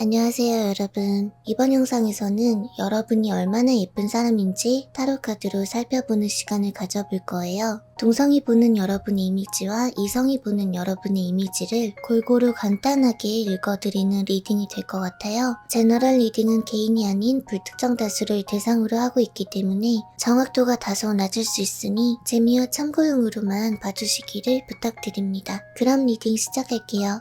안녕하세요 여러분. 이번 영상에서는 여러분이 얼마나 예쁜 사람인지 타로카드로 살펴보는 시간을 가져볼 거예요. 동성이 보는 여러분의 이미지와 이성이 보는 여러분의 이미지를 골고루 간단하게 읽어드리는 리딩이 될 것 같아요. 제너럴 리딩은 개인이 아닌 불특정 다수를 대상으로 하고 있기 때문에 정확도가 다소 낮을 수 있으니 재미와 참고용으로만 봐주시기를 부탁드립니다. 그럼 리딩 시작할게요.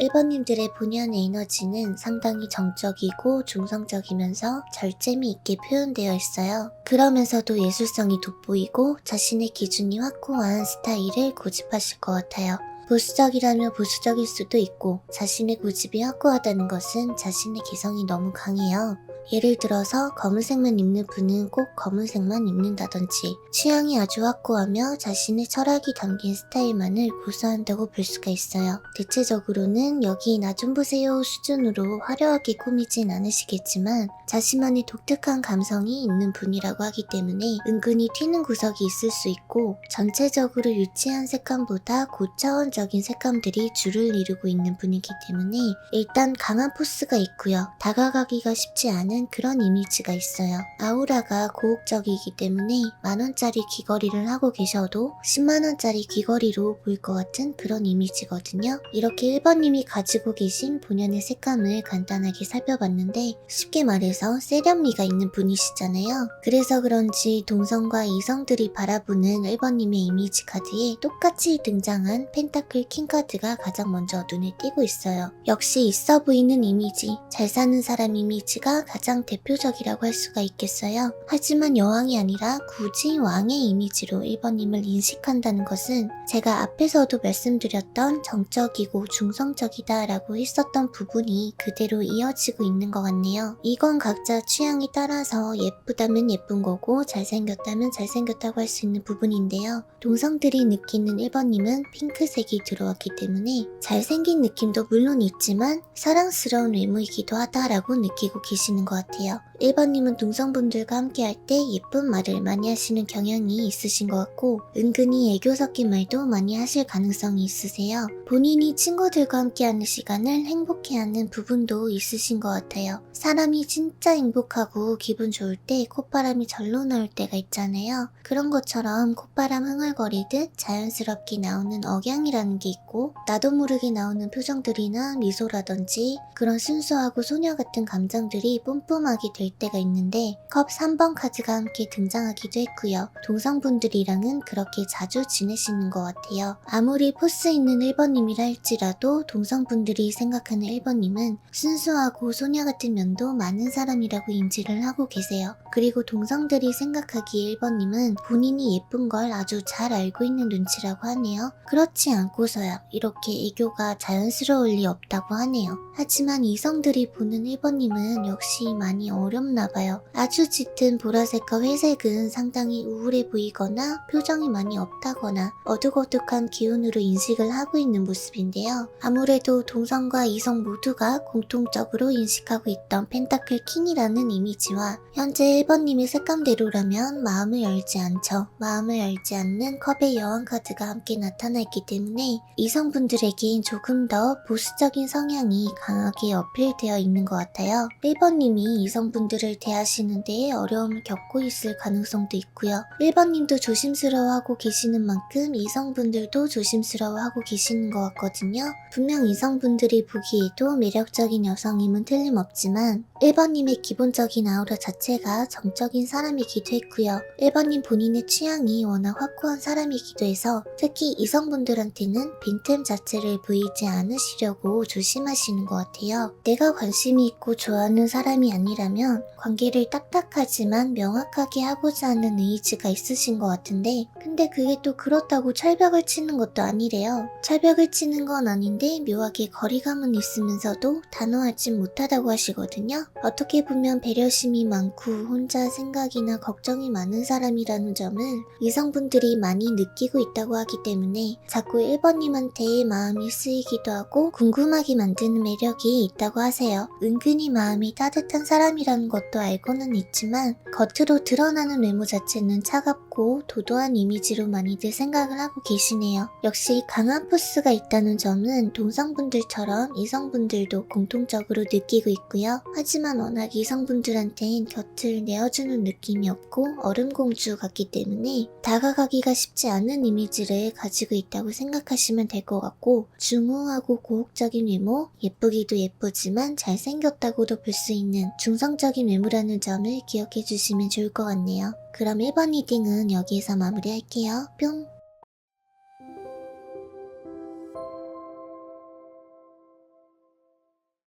1번님들의 본연의 에너지는 상당히 정적이고 중성적이면서 절제미 있게 표현되어 있어요. 그러면서도 예술성이 돋보이고 자신의 기준이 확고한 스타일을 고집하실 것 같아요. 보수적이라면 보수적일 수도 있고 자신의 고집이 확고하다는 것은 자신의 개성이 너무 강해요. 예를 들어서 검은색만 입는 분은 꼭 검은색만 입는다든지 취향이 아주 확고하며 자신의 철학이 담긴 스타일만을 고수한다고 볼 수가 있어요. 대체적으로는 여기 나 좀 보세요 수준으로 화려하게 꾸미진 않으시겠지만 자신만의 독특한 감성이 있는 분이라고 하기 때문에 은근히 튀는 구석이 있을 수 있고 전체적으로 유치한 색감보다 고차원적인 색감들이 줄을 이루고 있는 분이기 때문에 일단 강한 포스가 있고요. 다가가기가 쉽지 않은 그런 이미지가 있어요. 아우라가 고혹적이기 때문에 만원짜리 귀걸이를 하고 계셔도 10만원짜리 귀걸이로 보일 것 같은 그런 이미지거든요. 이렇게 1번님이 가지고 계신 본연의 색감을 간단하게 살펴봤는데 쉽게 말해서 세련미가 있는 분이시잖아요. 그래서 그런지 동성과 이성들이 바라보는 1번님의 이미지 카드에 똑같이 등장한 펜타클 킹 카드가 가장 먼저 눈에 띄고 있어요. 역시 있어 보이는 이미지, 잘 사는 사람 이미지가 가장 대표적이라고 할 수가 있겠어요. 하지만 여왕이 아니라 굳이 왕의 이미지로 1번님을 인식한다는 것은 제가 앞에서도 말씀드렸던 정적이고 중성적이다 라고 했었던 부분이 그대로 이어지고 있는 것 같네요. 이건 각자 취향에 따라서 예쁘다면 예쁜 거고 잘생겼다면 잘생겼다고 할 수 있는 부분인데요. 동성들이 느끼는 1번님은 핑크색이 들어왔기 때문에 잘생긴 느낌도 물론 있지만 사랑스러운 외모이기도 하다라고 느끼고 계시는 것 같아요. 1번님은 동성분들과 함께 할 때 예쁜 말을 많이 하시는 경향이 있으신 것 같고 은근히 애교 섞인 말도 많이 하실 가능성이 있으세요. 본인이 친구들과 함께하는 시간을 행복해하는 부분도 있으신 것 같아요. 사람이 진짜 행복하고 기분 좋을 때 콧바람이 절로 나올 때가 있잖아요. 그런 것처럼 콧바람 흥얼거리듯 자연스럽게 나오는 억양이라는 게 있고 나도 모르게 나오는 표정들이나 미소라든지 그런 순수하고 소녀 같은 감정들이 뿜뿜하게 될 때가 있는데 컵 3번 카드가 함께 등장하기도 했고요. 동성분들이랑은 그렇게 자주 지내시는 것 같아요. 아무리 포스 있는 1번님이라 할지라도 동성분들이 생각하는 1번님은 순수하고 소녀 같은 면도 많은 사람이라고 인지를 하고 계세요. 그리고 동성들이 생각하기에 1번님은 본인이 예쁜 걸 아주 잘 알고 있는 눈치라고 하네요. 그렇지 않고서야 이렇게 애교가 자연스러울 리 없다고 하네요. 하지만 이성들이 보는 1번님은 역시 많이 어렵나 봐요. 아주 짙은 보라색과 회색은 상당히 우울해 보이거나 표정이 많이 없다거나 어둑어둑한 기운으로 인식을 하고 있는 모습인데요. 아무래도 동성과 이성 모두가 공통적으로 인식하고 있던 펜타클 킹이라는 이미지와 현재 1번님의 색감대로라면 마음을 열지 않죠. 마음을 열지 않는 컵의 여왕 카드가 함께 나타났기 때문에 이성분들에겐 조금 더 보수적인 성향이 강하게 어필되어 있는 것 같아요. 1번님이 이성분들을 대하시는데 어려움을 겪고 있을 가능성도 있고요. 1번님도 조심스러워하고 계시는 만큼 이성분들도 조심스러워하고 계시는 것 같거든요. 분명 이성분들이 보기에도 매력적인 여성임은 틀림없지만 1번님의 기본적인 아우라 자체가 정적인 사람이기도 했고요. 1번님 본인의 취향이 워낙 확고한 사람이기도 해서 특히 이성분들한테는 빈틈 자체를 보이지 않으시려고 조심하시는 것 같아요. 내가 관심이 있고 좋아하는 사람이 아니라면 관계를 딱딱하지만 명확하게 하고자 하는 의지가 있으신 것 같은데 근데 그게 또 그렇다고 철벽을 치는 것도 아니래요. 철벽을 치는 건 아닌데 묘하게 거리감은 있으면서도 단호하진 못하다고 하시거든요. 어떻게 보면 배려심이 많고 혼자 생각이나 걱정이 많은 사람이라는 점을 이성분들이 많이 느끼고 있다고 하기 때문에 자꾸 1번님한테 마음이 쓰이기도 하고 궁금하게 만드는 매력이 있다고 하세요. 은근히 마음이 따뜻한 사람이라는 있다는 것도 알고는 있지만 겉으로 드러나는 외모 자체는 차갑고 도도한 이미지로 많이들 생각을 하고 계시네요. 역시 강한 포스가 있다는 점은 동성분들처럼 이성분들도 공통적으로 느끼고 있고요. 하지만 워낙 이성분들한텐 곁을 내어주는 느낌이 없고 얼음공주 같기 때문에 다가가기가 쉽지 않은 이미지를 가지고 있다고 생각하시면 될 것 같고 중후하고 고혹적인 외모, 예쁘기도 예쁘지만 잘생겼다고도 볼 수 있는 중성적인 외모라는 점을 기억해 주시면 좋을 것 같네요. 그럼 1번 리딩은 여기에서 마무리할게요. 뿅!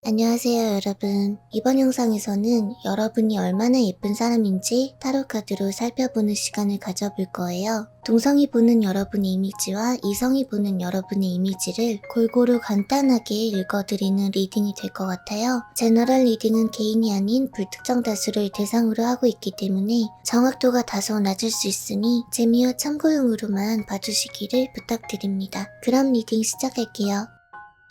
안녕하세요 여러분. 이번 영상에서는 여러분이 얼마나 예쁜 사람인지 타로 카드로 살펴보는 시간을 가져볼 거예요. 동성이 보는 여러분의 이미지와 이성이 보는 여러분의 이미지를 골고루 간단하게 읽어드리는 리딩이 될 것 같아요. 제너럴 리딩은 개인이 아닌 불특정 다수를 대상으로 하고 있기 때문에 정확도가 다소 낮을 수 있으니 재미와 참고용으로만 봐주시기를 부탁드립니다. 그럼 리딩 시작할게요.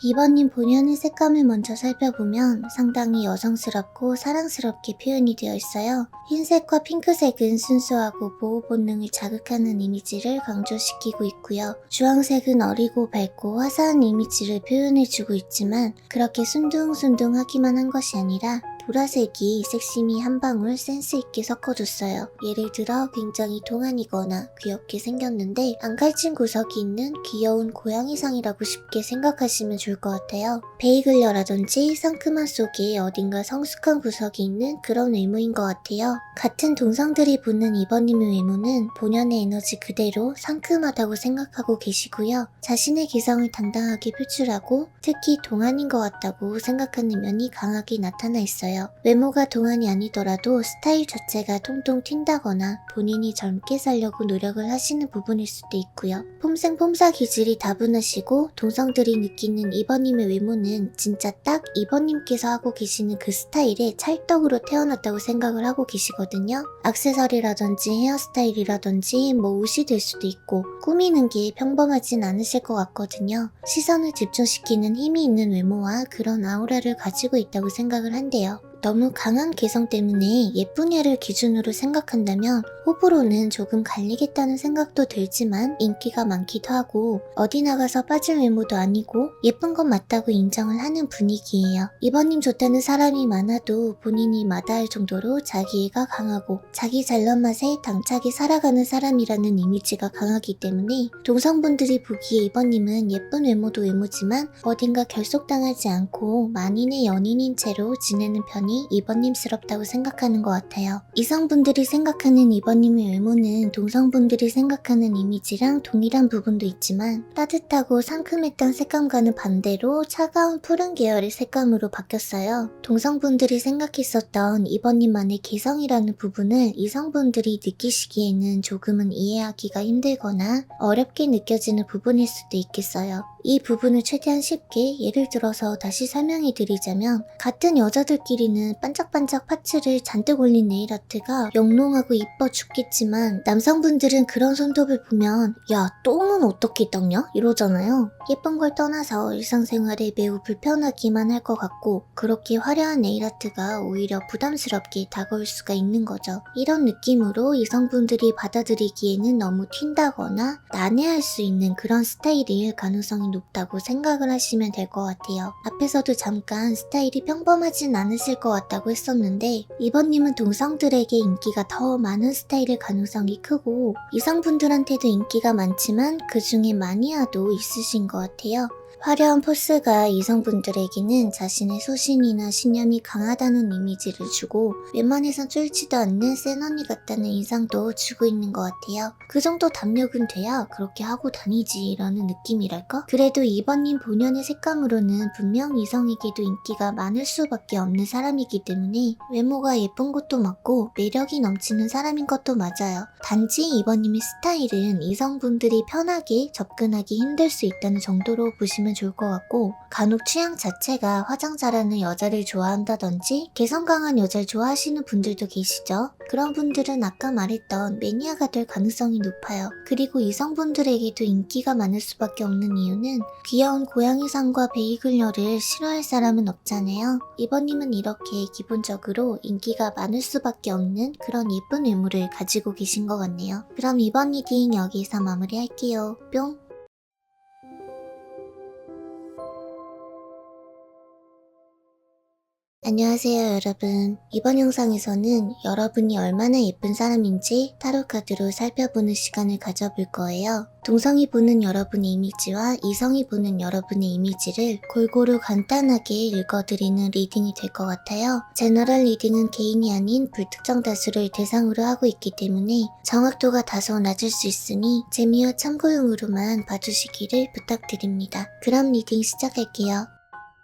2번님 본연의 색감을 먼저 살펴보면 상당히 여성스럽고 사랑스럽게 표현이 되어 있어요. 흰색과 핑크색은 순수하고 보호 본능을 자극하는 이미지를 강조시키고 있고요. 주황색은 어리고 밝고 화사한 이미지를 표현해주고 있지만 그렇게 순둥순둥하기만 한 것이 아니라 보라색이 섹시미 한 방울 센스 있게 섞어줬어요. 예를 들어 굉장히 동안이거나 귀엽게 생겼는데 안 갈진 구석이 있는 귀여운 고양이상이라고 쉽게 생각하시면 좋을 것 같아요. 베이글녀라든지 상큼한 속에 어딘가 성숙한 구석이 있는 그런 외모인 것 같아요. 같은 동성들이 보는 이번님의 외모는 본연의 에너지 그대로 상큼하다고 생각하고 계시고요. 자신의 기성을 당당하게 표출하고 특히 동안인 것 같다고 생각하는 면이 강하게 나타나 있어요. 외모가 동안이 아니더라도 스타일 자체가 통통 튄다거나 본인이 젊게 살려고 노력을 하시는 부분일 수도 있고요. 폼생폼사 기질이 다분하시고 동성들이 느끼는 이번님의 외모는 진짜 딱 이번님께서 하고 계시는 그 스타일에 찰떡으로 태어났다고 생각을 하고 계시거든요. 악세서리라든지 헤어스타일이라든지 뭐 옷이 될 수도 있고 꾸미는 게 평범하진 않으실 것 같거든요. 시선을 집중시키는 힘이 있는 외모와 그런 아우라를 가지고 있다고 생각을 한대요. 너무 강한 개성 때문에 예쁜 애를 기준으로 생각한다면 호불호는 조금 갈리겠다는 생각도 들지만 인기가 많기도 하고 어디 나가서 빠질 외모도 아니고 예쁜 건 맞다고 인정을 하는 분위기예요. 이번님 좋다는 사람이 많아도 본인이 마다할 정도로 자기애가 강하고 자기 잘난 맛에 당차게 살아가는 사람이라는 이미지가 강하기 때문에 동성분들이 보기에 이번님은 예쁜 외모도 외모지만 어딘가 결속당하지 않고 만인의 연인인 채로 지내는 편이 이번님스럽다고 생각하는 것 같아요. 이성분들이 생각하는 이번님의 외모는 동성분들이 생각하는 이미지랑 동일한 부분도 있지만 따뜻하고 상큼했던 색감과는 반대로 차가운 푸른 계열의 색감으로 바뀌었어요. 동성분들이 생각했었던 이번님만의 개성이라는 부분을 이성분들이 느끼시기에는 조금은 이해하기가 힘들거나 어렵게 느껴지는 부분일 수도 있겠어요. 이 부분을 최대한 쉽게 예를 들어서 다시 설명해 드리자면 같은 여자들끼리는 반짝반짝 파츠를 잔뜩 올린 네일 아트가 영롱하고 이뻐 죽겠지만 남성분들은 그런 손톱을 보면 야 똥은 어떻게 닦냐 이러잖아요. 예쁜 걸 떠나서 일상생활에 매우 불편하기만 할 것 같고 그렇게 화려한 네일 아트가 오히려 부담스럽게 다가올 수가 있는 거죠. 이런 느낌으로 이성분들이 받아들이기에는 너무 튄다거나 난해할 수 있는 그런 스타일일 가능성이 높다고 생각을 하시면 될 것 같아요. 앞에서도 잠깐 스타일이 평범하진 않으실 것 같다고 했었는데 이번님은 동성들에게 인기가 더 많은 스타일일 가능성이 크고 이성분들한테도 인기가 많지만 그 중에 마니아도 있으신 것 같아요. 화려한 포스가 이성분들에게는 자신의 소신이나 신념이 강하다는 이미지를 주고 웬만해선 쫄지도 않는 센 언니 같다는 인상도 주고 있는 것 같아요. 그 정도 담력은 돼야 그렇게 하고 다니지 라는 느낌이랄까? 그래도 이번님 본연의 색감으로는 분명 이성에게도 인기가 많을 수밖에 없는 사람이기 때문에 외모가 예쁜 것도 맞고 매력이 넘치는 사람인 것도 맞아요. 단지 이번님의 스타일은 이성분들이 편하게 접근하기 힘들 수 있다는 정도로 보시면 보시면 좋을 것 같고 간혹 취향 자체가 화장 잘하는 여자를 좋아한다든지 개성 강한 여자를 좋아하시는 분들도 계시죠. 그런 분들은 아까 말했던 매니아가 될 가능성이 높아요. 그리고 이성분들에게도 인기가 많을 수밖에 없는 이유는 귀여운 고양이상과 베이글녀를 싫어할 사람은 없잖아요. 이번님은 이렇게 기본적으로 인기가 많을 수밖에 없는 그런 예쁜 외모를 가지고 계신 것 같네요. 그럼 이번 리딩 여기서 마무리할게요. 뿅! 안녕하세요 여러분. 이번 영상에서는 여러분이 얼마나 예쁜 사람인지 타로카드로 살펴보는 시간을 가져볼 거예요. 동성이 보는 여러분의 이미지와 이성이 보는 여러분의 이미지를 골고루 간단하게 읽어드리는 리딩이 될 것 같아요. 제너럴 리딩은 개인이 아닌 불특정 다수를 대상으로 하고 있기 때문에 정확도가 다소 낮을 수 있으니 재미와 참고용으로만 봐주시기를 부탁드립니다. 그럼 리딩 시작할게요.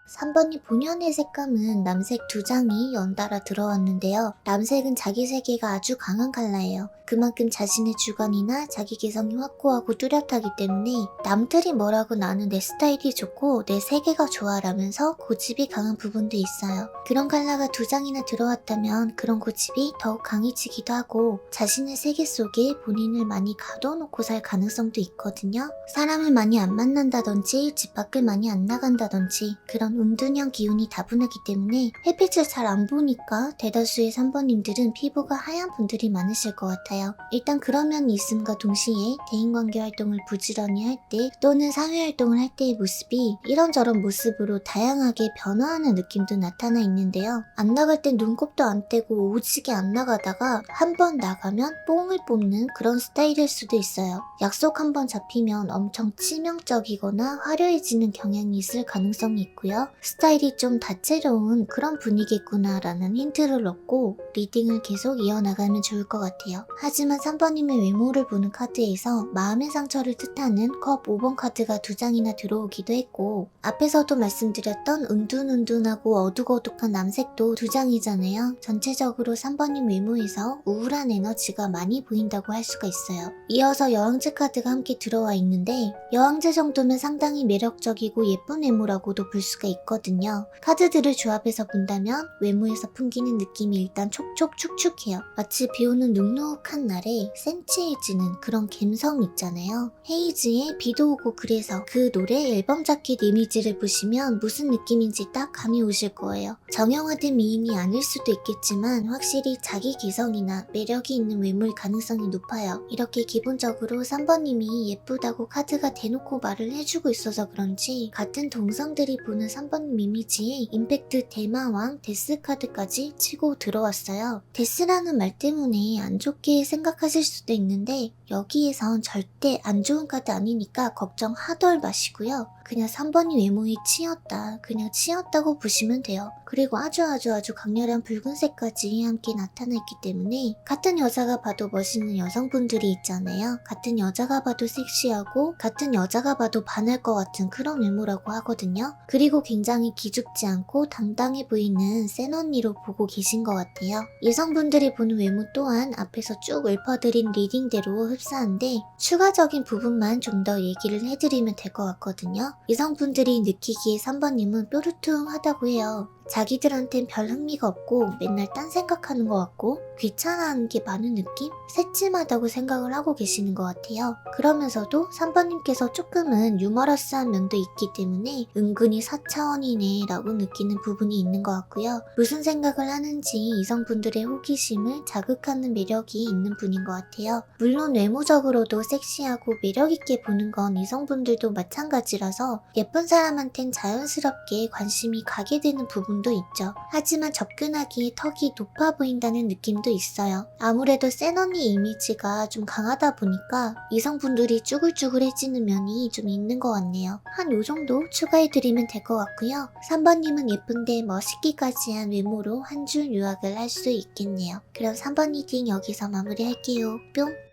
3번이 본연의 색감은 남색 두 장이 연달아 들어왔는데요. 남색은 자기 세계가 아주 강한 컬러예요. 그만큼 자신의 주관이나 자기 개성이 확고하고 뚜렷하기 때문에 남들이 뭐라고 나는 내 스타일이 좋고 내 세계가 좋아라면서 고집이 강한 부분도 있어요. 그런 컬러가 두 장이나 들어왔다면 그런 고집이 더욱 강해지기도 하고 자신의 세계 속에 본인을 많이 가둬놓고 살 가능성도 있거든요. 사람을 많이 안 만난다든지 집 밖을 많이 안 나간다든지 그런 은둔형 기운이 다분하기 때문에 햇빛을 잘 안 보니까 대다수의 3번님들은 피부가 하얀 분들이 많으실 것 같아요. 일단 그런 면이 있음과 동시에 대인관계 활동을 부지런히 할 때 또는 사회활동을 할 때의 모습이 이런저런 모습으로 다양하게 변화하는 느낌도 나타나 있는데요. 안 나갈 땐 눈곱도 안 떼고 오지게 안 나가다가 한 번 나가면 뽕을 뽑는 그런 스타일일 수도 있어요. 약속 한 번 잡히면 엄청 치명적이거나 화려해지는 경향이 있을 가능성이 있고요. 스타일이 좀 다채로운 그런 분위기구나라는 힌트를 얻고 리딩을 계속 이어나가면 좋을 것 같아요. 하지만 3번님의 외모를 보는 카드에서 마음의 상처를 뜻하는 컵 5번 카드가 두 장이나 들어오기도 했고 앞에서도 말씀드렸던 은둔은둔하고 어둑어둑한 남색도 두 장이잖아요. 전체적으로 3번님 외모에서 우울한 에너지가 많이 보인다고 할 수가 있어요. 이어서 여왕제 카드가 함께 들어와 있는데 여왕제 정도면 상당히 매력적이고 예쁜 외모라고도 볼 수가 있 거든요. 카드들을 조합해서 본다면 외모에서 풍기는 느낌이 일단 촉촉축축해요. 마치 비오는 눅눅한 날에 센치해지는 그런 감성 있잖아요. 헤이즈의 비도 오고 그래서 그 노래 앨범 자켓 이미지를 보시면 무슨 느낌인지 딱 감이 오실 거예요. 정형화된 미인이 아닐 수도 있겠지만 확실히 자기 개성이나 매력이 있는 외모일 가능성이 높아요. 이렇게 기본적으로 3번님이 예쁘다고 카드가 대놓고 말을 해주고 있어서 그런지 같은 동성들이 보는 3 번님 이미지에 임팩트 대마왕 데스 카드까지 치고 들어왔어요. 데스라는 말 때문에 안 좋게 생각하실 수도 있는데 여기에선 절대 안 좋은 카드 아니니까 걱정하덜 마시고요. 그냥 3번이 외모에 치였다. 그냥 치였다고 보시면 돼요. 그리고 아주 아주 아주 강렬한 붉은색까지 함께 나타났기 때문에 같은 여자가 봐도 멋있는 여성분들이 있잖아요. 같은 여자가 봐도 섹시하고 같은 여자가 봐도 반할 것 같은 그런 외모라고 하거든요. 그리고 굉장히 기죽지 않고 당당해 보이는 센 언니로 보고 계신 것 같아요. 여성분들이 보는 외모 또한 앞에서 쭉 읊어드린 리딩대로 흡사한데 추가적인 부분만 좀 더 얘기를 해드리면 될 것 같거든요. 여성분들이 느끼기에 3번님은 뾰루퉁하다고 해요. 자기들한텐 별 흥미가 없고 맨날 딴 생각하는 것 같고 귀찮아하는 게 많은 느낌? 새침하다고 생각을 하고 계시는 것 같아요. 그러면서도 3번님께서 조금은 유머러스한 면도 있기 때문에 은근히 4차원이네 라고 느끼는 부분이 있는 것 같고요. 무슨 생각을 하는지 이성분들의 호기심을 자극하는 매력이 있는 분인 것 같아요. 물론 외모적으로도 섹시하고 매력있게 보는 건 이성분들도 마찬가지라서 예쁜 사람한텐 자연스럽게 관심이 가게 되는 부분 부분도 있죠. 하지만 접근하기에 턱이 높아 보인다는 느낌도 있어요. 아무래도 센 언니 이미지가 좀 강하다 보니까 이성분들이 쭈글쭈글해지는 면이 좀 있는 것 같네요. 한 요 정도 추가해드리면 될 것 같고요. 3번님은 예쁜데 멋있기까지 한 외모로 한줄 유학을 할 수 있겠네요. 그럼 3번 리딩 여기서 마무리할게요. 뿅!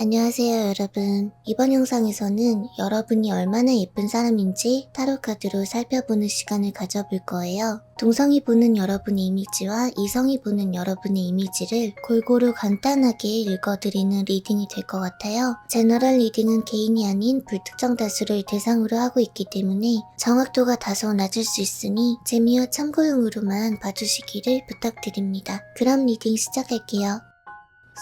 안녕하세요 여러분. 이번 영상에서는 여러분이 얼마나 예쁜 사람인지 타로카드로 살펴보는 시간을 가져볼 거예요. 동성이 보는 여러분의 이미지와 이성이 보는 여러분의 이미지를 골고루 간단하게 읽어드리는 리딩이 될 것 같아요. 제너럴 리딩은 개인이 아닌 불특정 다수를 대상으로 하고 있기 때문에 정확도가 다소 낮을 수 있으니 재미와 참고용으로만 봐주시기를 부탁드립니다. 그럼 리딩 시작할게요.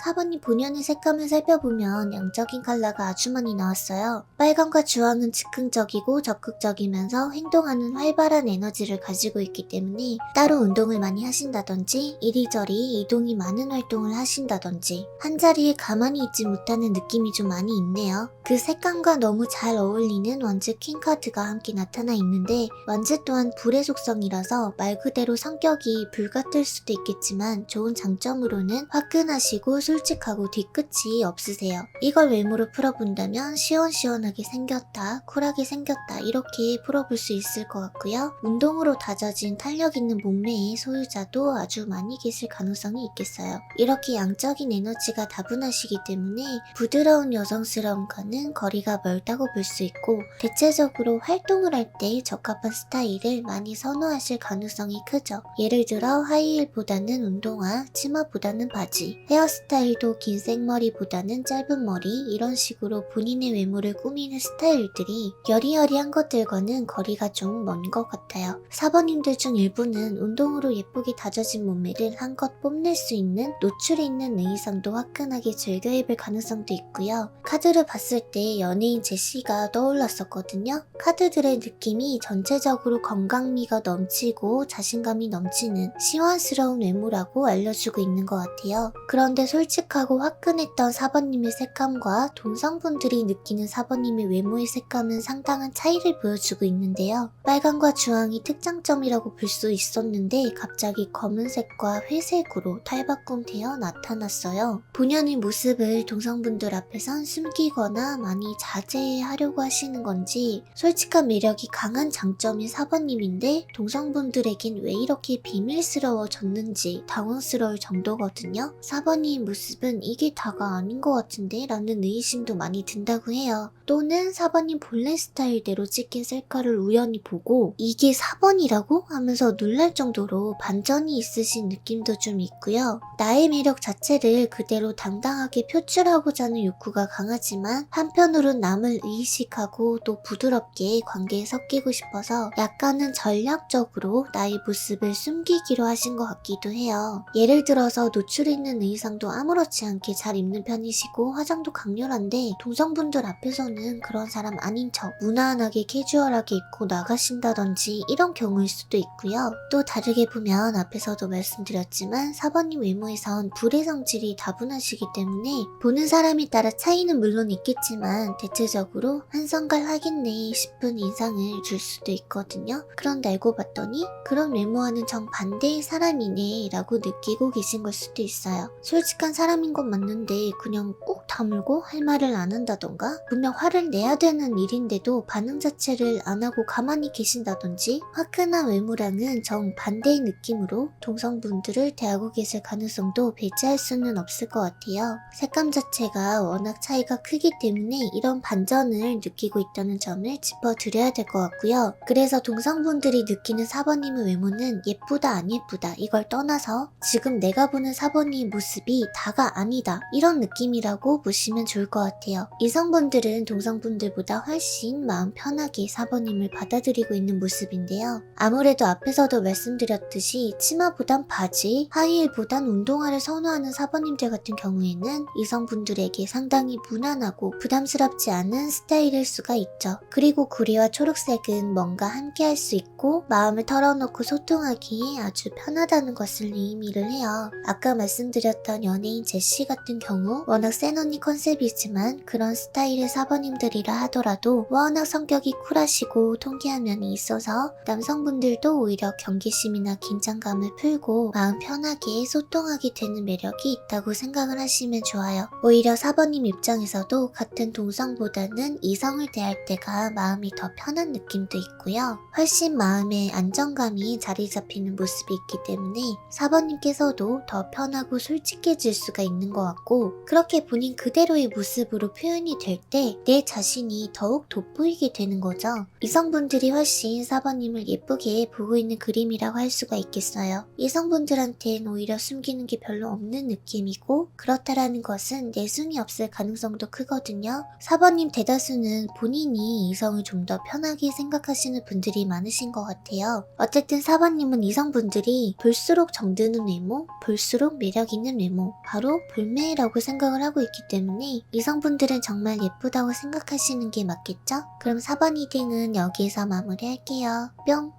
4번이 본연의 색감을 살펴보면 양적인 컬러가 아주 많이 나왔어요. 빨강과 주황은 즉흥적이고 적극적이면서 행동하는 활발한 에너지를 가지고 있기 때문에 따로 운동을 많이 하신다든지 이리저리 이동이 많은 활동을 하신다든지 한자리에 가만히 있지 못하는 느낌이 좀 많이 있네요. 그 색감과 너무 잘 어울리는 원즈 킹 카드가 함께 나타나 있는데 원즈 또한 불의 속성이라서 말 그대로 성격이 불 같을 수도 있겠지만 좋은 장점으로는 화끈하시고 솔직하고 뒤끝이 없으세요. 이걸 외모로 풀어본다면 시원시원하게 생겼다, 쿨하게 생겼다 이렇게 풀어볼 수 있을 것 같고요. 운동으로 다져진 탄력 있는 몸매의 소유자도 아주 많이 계실 가능성이 있겠어요. 이렇게 양적인 에너지가 다분하시기 때문에 부드러운 여성스러움과는 거리가 멀다고 볼 수 있고 대체적으로 활동을 할 때 적합한 스타일을 많이 선호하실 가능성이 크죠. 예를 들어 하이힐보다는 운동화, 치마보다는 바지, 헤어스타일 도 긴 생머리보다는 짧은 머리 이런 식으로 본인의 외모를 꾸미는 스타일들이 여리여리한 것들과는 거리가 좀 먼 것 같아요. 사번님들 중 일부는 운동으로 예쁘게 다져진 몸매를 한껏 뽐낼 수 있는 노출이 있는 의상도 화끈하게 즐겨 입을 가능성도 있고요. 카드를 봤을 때 연예인 제시가 떠올랐었거든요. 카드들의 느낌이 전체적으로 건강미가 넘치고 자신감이 넘치는 시원스러운 외모라고 알려주고 있는 것 같아요. 그런데 솔직 하고 화끈했던 사번님의 색감과 동성분들이 느끼는 사번님의 외모의 색감은 상당한 차이를 보여주고 있는데요. 빨강과 주황이 특장점이라고 볼 수 있었는데 갑자기 검은색과 회색으로 탈바꿈되어 나타났어요. 본연의 모습을 동성분들 앞에선 숨기거나 많이 자제하려고 하시는 건지 솔직한 매력이 강한 장점인 사번님인데 동성분들에겐 왜 이렇게 비밀스러워졌는지 당황스러울 정도거든요. 사번님 모습은 이게 다가 아닌 것 같은데 라는 의심도 많이 든다고 해요. 또는 사번님 본래 스타일대로 찍힌 셀카를 우연히 보고 이게 4번이라고 하면서 놀랄 정도로 반전이 있으신 느낌도 좀 있고요. 나의 매력 자체를 그대로 당당하게 표출하고자 하는 욕구가 강하지만 한편으론 남을 의식하고 또 부드럽게 관계에 섞이고 싶어서 약간은 전략적으로 나의 모습을 숨기기로 하신 것 같기도 해요. 예를 들어서 노출 있는 의상도 아무렇지 않게 잘 입는 편이시고 화장도 강렬한데 동성분들 앞에서는 그런 사람 아닌 척 무난하게 캐주얼하게 입고 나가신다든지 이런 경우일 수도 있고요. 또 다르게 보면 앞에서도 말씀드렸지만 사번님 외모에선 불의 성질이 다분하시기 때문에 보는 사람에 따라 차이는 물론 있겠지만 대체적으로 한성갈 하겠네 싶은 인상을 줄 수도 있거든요. 그런데 알고 봤더니 그런 외모와는 정반대의 사람이네 라고 느끼고 계신 걸 수도 있어요. 솔직한 사람인 건 맞는데 그냥 꾹 다물고 할 말을 안 한다던가 분명 화를 내야 되는 일인데도 반응 자체를 안 하고 가만히 계신다든지 화끈한 외모랑은 정반대의 느낌으로 동성분들을 대하고 계실 가능성도 배제할 수는 없을 것 같아요. 색감 자체가 워낙 차이가 크기 때문에 이런 반전을 느끼고 있다는 점을 짚어드려야 될 것 같고요. 그래서 동성분들이 느끼는 사번님의 외모는 예쁘다 안 예쁘다 이걸 떠나서 지금 내가 보는 사번님 모습이 다가 아니다 이런 느낌이라고 보시면 좋을 것 같아요. 이성분들은 동성분들보다 훨씬 마음 편하게 사번님을 받아들이고 있는 모습인데요. 아무래도 앞에서도 말씀드렸듯이 치마보단 바지, 하이힐보단 운동화를 선호하는 사번님들 같은 경우에는 이성분들에게 상당히 무난하고 부담스럽지 않은 스타일일 수가 있죠. 그리고 구리와 초록색은 뭔가 함께 할 수 있고 마음을 털어놓고 소통하기에 아주 편하다는 것을 의미를 해요. 아까 말씀드렸던 연 예인 제시 같은 경우 워낙 센 언니 컨셉이지만 그런 스타일의 사번님들이라 하더라도 워낙 성격이 쿨하시고 통쾌한 면이 있어서 남성분들도 오히려 경계심이나 긴장감을 풀고 마음 편하게 소통하게 되는 매력이 있다고 생각을 하시면 좋아요. 오히려 사번님 입장에서도 같은 동성보다는 이성을 대할 때가 마음이 더 편한 느낌도 있고요. 훨씬 마음에 안정감이 자리 잡히는 모습이 있기 때문에 사번님께서도 더 편하고 솔직해질 수가 있는 것 같고 그렇게 본인 그 그대로의 모습으로 표현이 될 때 내 자신이 더욱 돋보이게 되는 거죠. 이성분들이 훨씬 4번님을 예쁘게 보고 있는 그림이라고 할 수가 있겠어요. 이성분들한텐 오히려 숨기는 게 별로 없는 느낌이고 그렇다라는 것은 내숭이 없을 가능성도 크거든요. 4번님 대다수는 본인이 이성을 좀 더 편하게 생각하시는 분들이 많으신 것 같아요. 어쨌든 4번님은 이성분들이 볼수록 정드는 외모, 볼수록 매력 있는 외모, 바로 볼매라고 생각을 하고 있기 때문에 이성분들은 정말 예쁘다고 생각하시는 게 맞겠죠? 그럼 4번 히딩은 여기에서 마무리할게요. 뿅!